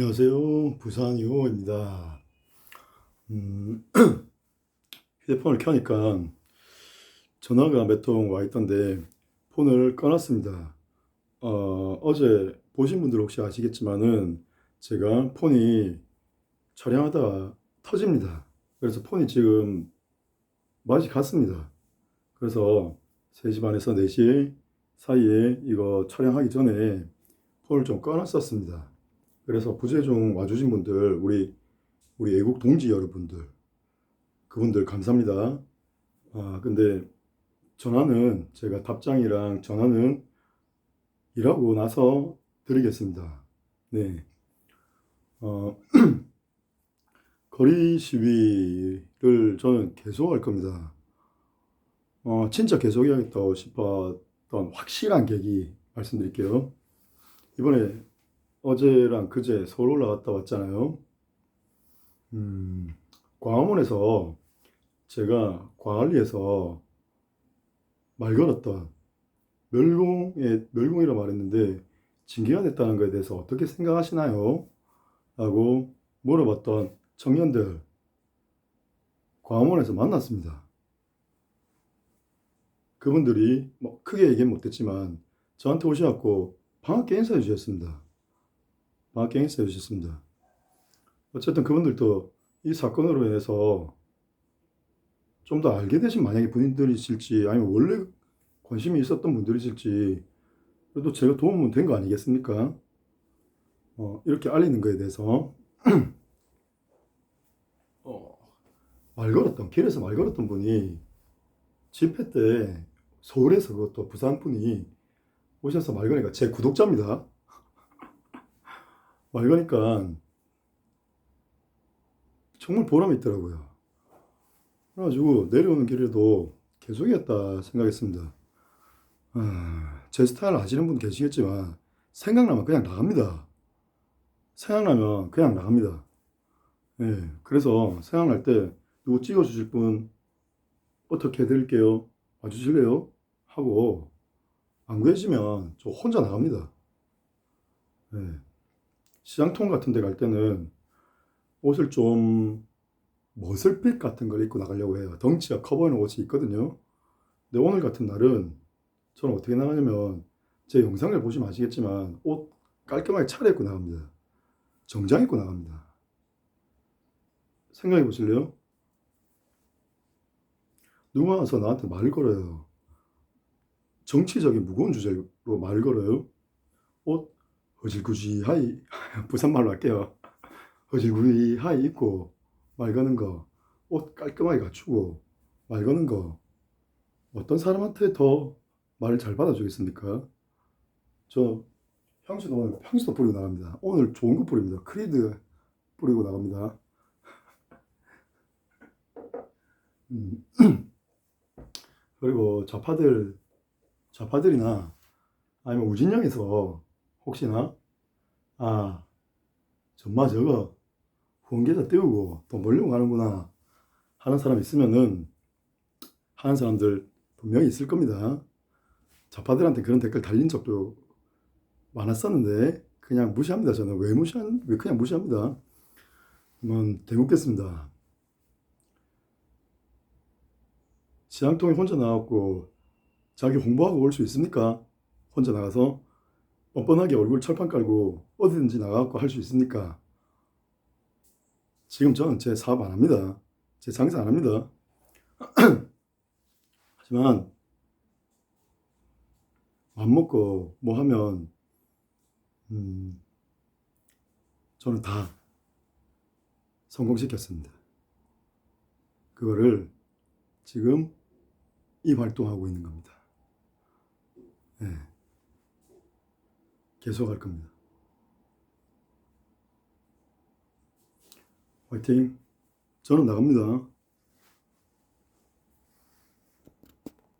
안녕하세요. 부산 유호입니다. 음, 휴대폰을 켜니까 전화가 몇 통 와 있던데 폰을 꺼놨습니다. 어, 어제 보신 분들 혹시 아시겠지만은 제가 폰이 촬영하다가 터집니다. 그래서 폰이 지금 맛이 갔습니다. 그래서 3시 반에서 4시 사이에 이거 촬영하기 전에 폰을 좀 꺼놨었습니다. 그래서 부재중 와주신 분들, 우리, 우리 애국 동지 여러분들, 그분들 감사합니다. 아, 근데 전화는 제가 답장이랑 전화는 일하고 나서 드리겠습니다. 네. 어, 거리 시위를 저는 계속 할 겁니다. 어, 진짜 계속 해야겠다고 싶었던 확실한 계기 말씀드릴게요. 이번에 어제랑 그제 서울 올라갔다 왔잖아요. 음, 광화문에서 제가 광안리에서 말 걸었던 멸공의 멸공이라 말했는데 징계가 됐다는 것에 대해서 어떻게 생각하시나요? 라고 물어봤던 청년들 광화문에서 만났습니다. 그분들이 뭐 크게 얘기는 못했지만 저한테 오셔갖고 방학계 인사해 주셨습니다. 방학계 인사해 주셨습니다. 어쨌든 그분들도 이 사건으로 인해서 좀 더 알게 되신 만약에 분들이실지 아니면 원래 관심이 있었던 분들이실지 그래도 제가 도움은 된 거 아니겠습니까? 어, 이렇게 알리는 거에 대해서 어, 말 걸었던 길에서 말 걸었던 분이 집회 때 서울에서 그것도 부산 분이 오셔서 말 거니까 제 구독자입니다. 말 거니까 정말 보람이 있더라고요. 그래가지고 내려오는 길에도 계속이었다 생각했습니다. 아, 제 스타일 아시는 분 계시겠지만 생각나면 그냥 나갑니다. 생각나면 그냥 나갑니다. 예, 그래서 생각날 때 누구 찍어주실 분 어떻게 해드릴게요? 와주실래요? 하고 안 구해지면 저 혼자 나갑니다. 예. 시장통 같은 데 갈 때는 옷을 좀 머슬핏 같은 걸 입고 나가려고 해요. 덩치가 커 보이는 옷이 있거든요. 근데 오늘 같은 날은 저는 어떻게 나가냐면 제 영상을 보시면 아시겠지만 옷 깔끔하게 차려입고 나갑니다. 정장 입고 나갑니다. 생각해 보실래요? 누가 와서 나한테 말을 걸어요. 정치적인 무거운 주제로 말 걸어요. 옷 허질구지 하이 부산말로 할게요. 허질구지 하이 입고 말 거는 거, 옷 깔끔하게 갖추고 말 거는 거 어떤 사람한테 더 말을 잘 받아주겠습니까? 저 향수도 오늘 향수도 뿌리고 나갑니다. 오늘 좋은 거 뿌립니다. 크리드 뿌리고 나갑니다. 음. 그리고 좌파들 좌파들이나 아니면 우진영에서 혹시나 아 정말 저거 후원계좌 띄우고 돈 벌려고 하는구나 하는 사람 있으면은 하는 사람들 분명히 있을 겁니다. 좌파들한테 그런 댓글 달린 적도 많았었는데 그냥 무시합니다. 저는 왜 무시한 왜 그냥 무시합니다. 한번 대묻겠습니다. 시장통에 혼자 나왔고 자기 홍보하고 올 수 있습니까? 혼자 나가서 뻔뻔하게 얼굴 철판 깔고 어디든지 나가고 할 수 있습니까? 지금 저는 제 사업 안 합니다. 제 장사 안 합니다. 하지만 맘 먹고 뭐 하면 음, 저는 다 성공시켰습니다. 그거를 지금 이 활동하고 있는 겁니다. 네. 계속 할 겁니다. 화이팅! 저는 나갑니다.